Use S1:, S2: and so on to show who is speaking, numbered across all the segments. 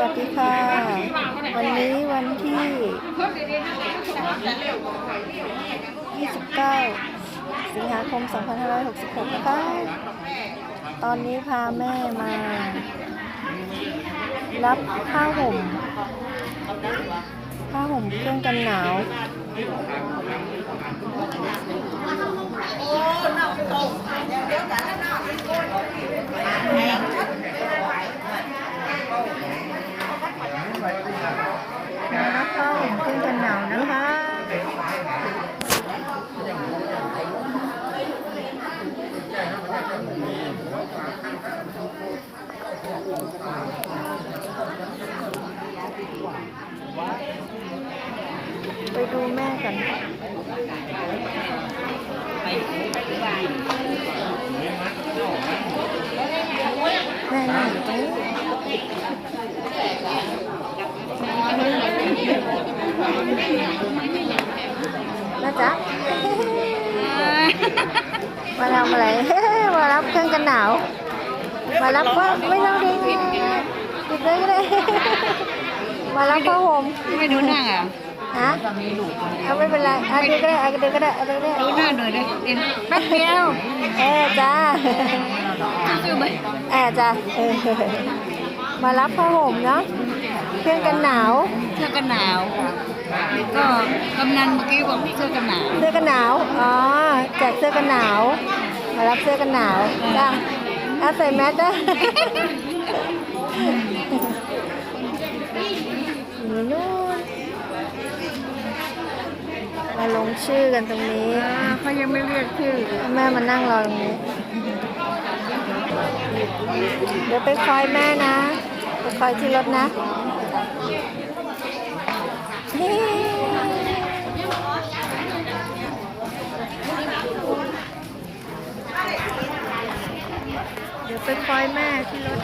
S1: วัสดีค่ะ วันนี้วันที่ 29 สิงหาคม 2566 นะคะ ตอนนี้พาแม่มา รับผ้าห่มผ้าห่มเครื่องกันหนาว มารับผ้าห่มเครื่องกันหนาวนะคะ ไปดูแม่กั นแม่นั่งอยู่ตรงนี้นะจ๊ะมาทำอะไร มารับเครื่องกันหนาว มารับว่าไม่ต้องดีปิดเลยก็ได้ มารับผ้าห่ม
S2: ไม่ดูหน้าอะ
S1: ฮะเอาไม่เป็นไรเอาดูก็ได้เอาดูก็ได้เอาดูก็ได้
S2: ดูหน้าหน่อยเลยเอ็นแป๊บเดียว
S1: เออจ้า
S2: ซื้อไหม
S1: แอบจ้ะเออมารับผ้าห่มเนาะเครื่องกันหนาว
S2: เสื้อกันหนาว ก็กำนันเมื่อกี้บอกเสื้อกันหนาว
S1: เสื้อกันหนาวอ๋อแจกเสื้อกันหนาว มารับเสื้อกันหนาวจ้าเอาใส่แมสด้วยอยู่นู่นมาลง ชื่อกันตรงนี้
S2: เขายังไม่เรียกชื่อ
S1: แม่มานั่งรอตรงนี้ เดี๋ยวไปคอยแม่นะ ไปคอยที่รถนะเดี๋ยวไปคอยแม่ที่รถ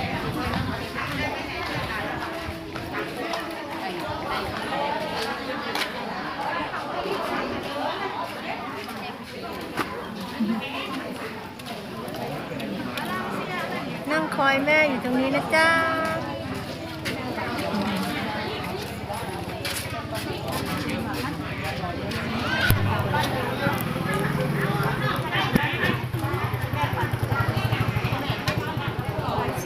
S1: นั่งคอยแม่อยู่ตรงนี้นะจ้า